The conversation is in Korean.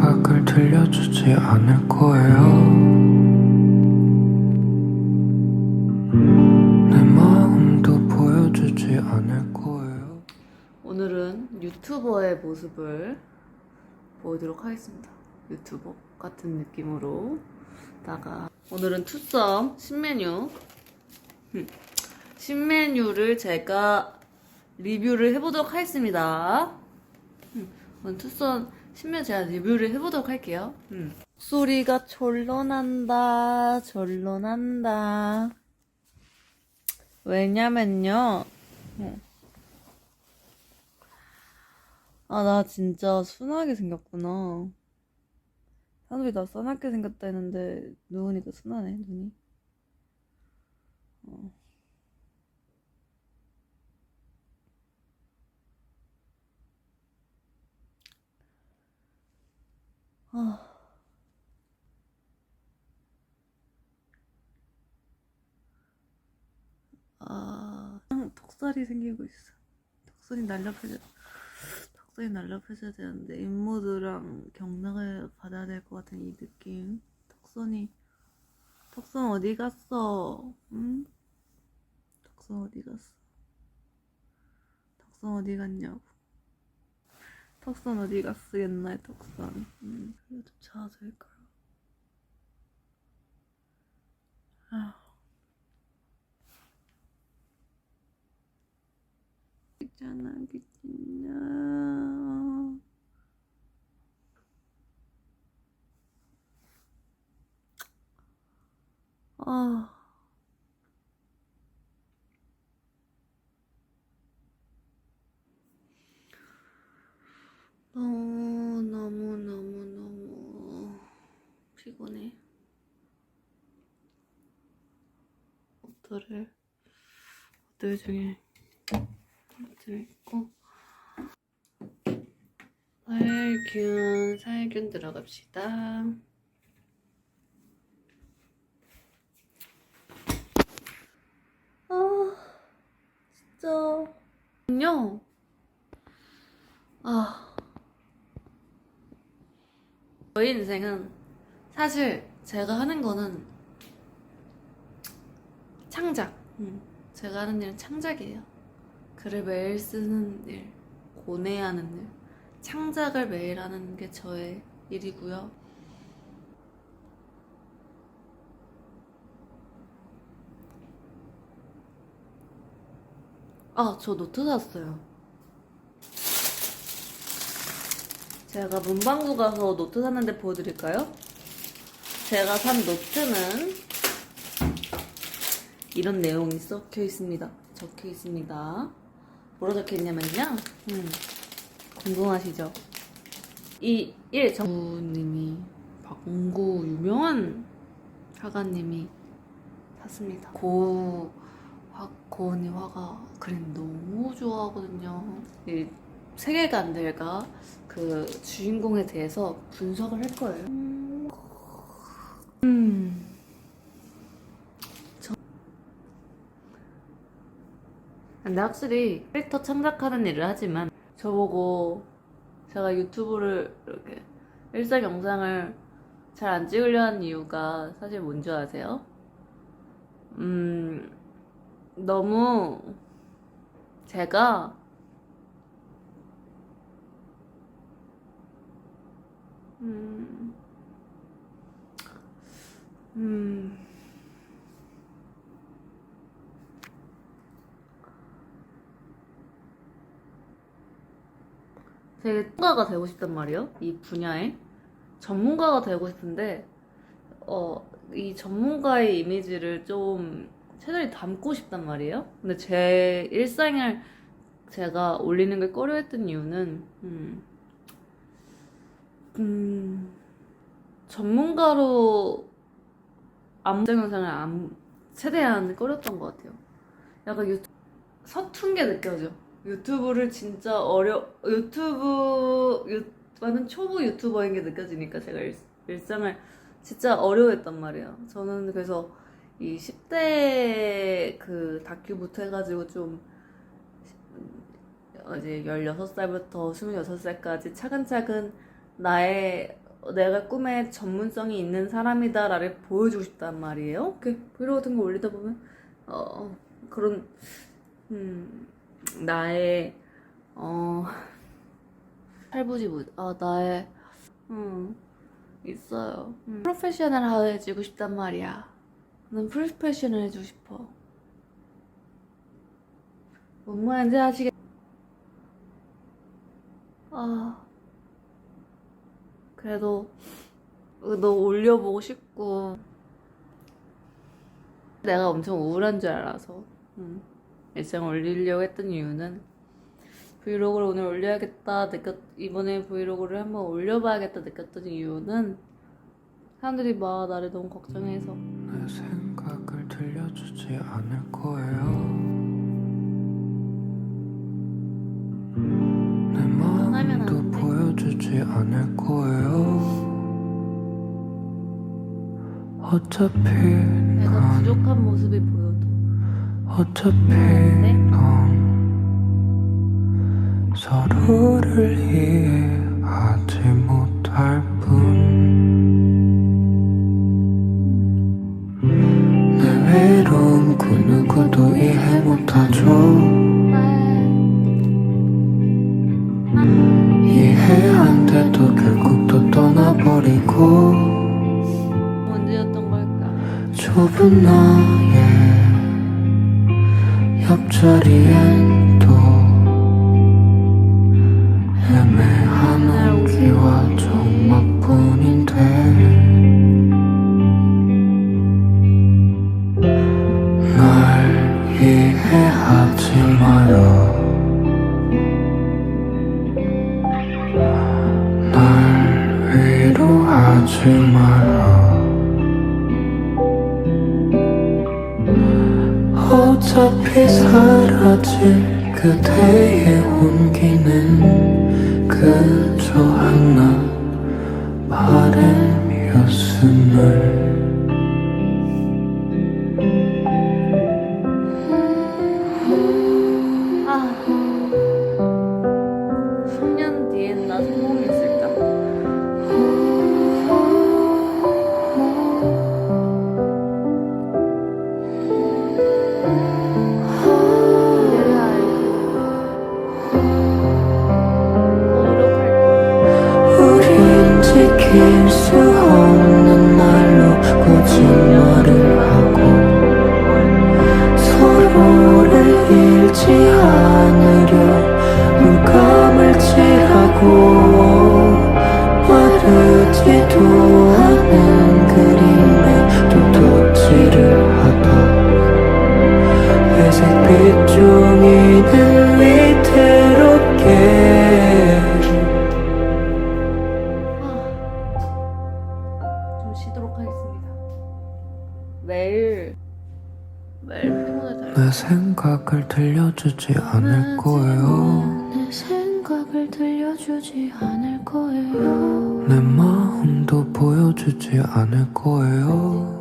생각을 들려주지 않을 거예요. 내 마음도 보여주지 않을 거예요. 오늘은 유튜버의 모습을 보여드리도록 하겠습니다. 유튜버 같은 느낌으로 다가 오늘은 투썸 신메뉴 음, 신메뉴를 제가 리뷰를 해보도록 하겠습니다. 투썸 신메뉴 제가 리뷰를 해보도록 할게요. 음. 소리가 절로 난다, 절로 난다. 왜냐면요. 아, 나 진짜 순하게 생겼구나. 사람들이 나 싸납게 생겼다 했는데, 누우니까 순하네, 눈이. 어. 아. 아, 턱살이 생기고 있어. 턱살이 날렵해져. 턱살이 날렵해져야 되는데 인모드랑 경락을 받아야 될 것 같은 이 느낌 턱선이 턱선 어디 갔어? 응? 턱선 어디 갔어? 턱선 어디 갔냐고 턱선 어디 갔어 옛날 턱선 음, 좀 찾아줄까요? 아. 있잖아, 있잖아. 아. 너무, 너무, 너무, 너무 피곤해. 옷들을, 옷들 중에 들고 살균 살균 들어갑시다. 아 진짜 안녕. 저희 인생은 사실 제가 하는 거는 창작. 음, 제가 하는 일은 창작이에요. 글을 매일 쓰는 일, 고뇌하는 일, 창작을 매일 하는 게 저의 일이고요. 아, 저 노트 샀어요. 제가 문방구 가서 노트 샀는데 보여드릴까요? 제가 산 노트는 이런 내용이 썩혀 있습니다. 적혀 있습니다. 뭐라 적혀 있냐면요. 음, 궁금하시죠? 이 1, 정부님이 박공구 유명한 화가님이 샀습니다. 고, 화, 고은이 화가 그림 너무 좋아하거든요. 이 세계관들과 그 주인공에 대해서 분석을 할 거예요. 음. 근데 확실히 캐릭터 창작하는 일을 하지만 저보고 제가 유튜브를 이렇게 일상 영상을 잘 안 찍으려 하는 이유가 사실 뭔지 아세요? 음, 너무 제가 음, 음, 되게 전문가가 되고 싶단 말이에요. 이 분야에 전문가가 되고 싶은데 어, 이 전문가의 이미지를 좀 최대한 담고 싶단 말이에요. 근데 제 일상을 제가 올리는 걸 꺼려했던 이유는 음, 음, 전문가로 암정 영상을 안, 최대한 꺼렸던 것 같아요. 약간 유 서툰 게 느껴져. 유튜브를 진짜 어려 유튜브 유, 나는 초보 유튜버인 게 느껴지니까 제가 일, 일상을 진짜 어려워했단 말이에요. 저는 그래서 이 10대 그 다큐부터 해가지고 좀 어, 이제 16살부터 26살까지 차근차근 나의 내가 꿈에 전문성이 있는 사람이다라를 보여주고 싶단 말이에요. 이렇게 브이로그 같은 거 올리다 보면 어 그런 음 나의 어 할부지부 아 나의 음 있어요. 음, 프로페셔널해지고 싶단 말이야. 난 프로페셔널해지고 싶어. 뭔 말인지 아시겠? 아 그래도 너 올려보고 싶고. 내가 엄청 우울한 줄 알아서. 음, 일상 올리려고 했던 이유는 브이로그를 오늘 올려야겠다 느꼈 이번에 브이로그를 한번 올려봐야겠다 느꼈던 이유는 사람들이 막 나를 너무 걱정해서. 내 생각을 들려주지 않을 거예요 않을 거예요. 어차피 난 부족한 모습이 보여도. 어차피 네? 넌 서로를 이해하지 못할 뿐 내 외로움 그 누구도 이해 못하죠. 이 버리고 언제였던 걸까? 좁은 나의 옆자리엔 또 애매한 온기와 정 하지 마요 어차피 사라질 그대의 온기는 그저 하나 바램이었음을 매일 매일 피곤하다. 내 생각을 들려주지 않을 거예요 내 생각을 들려주지 않을 거예요. 내 마음도 보여주지 않을 거예요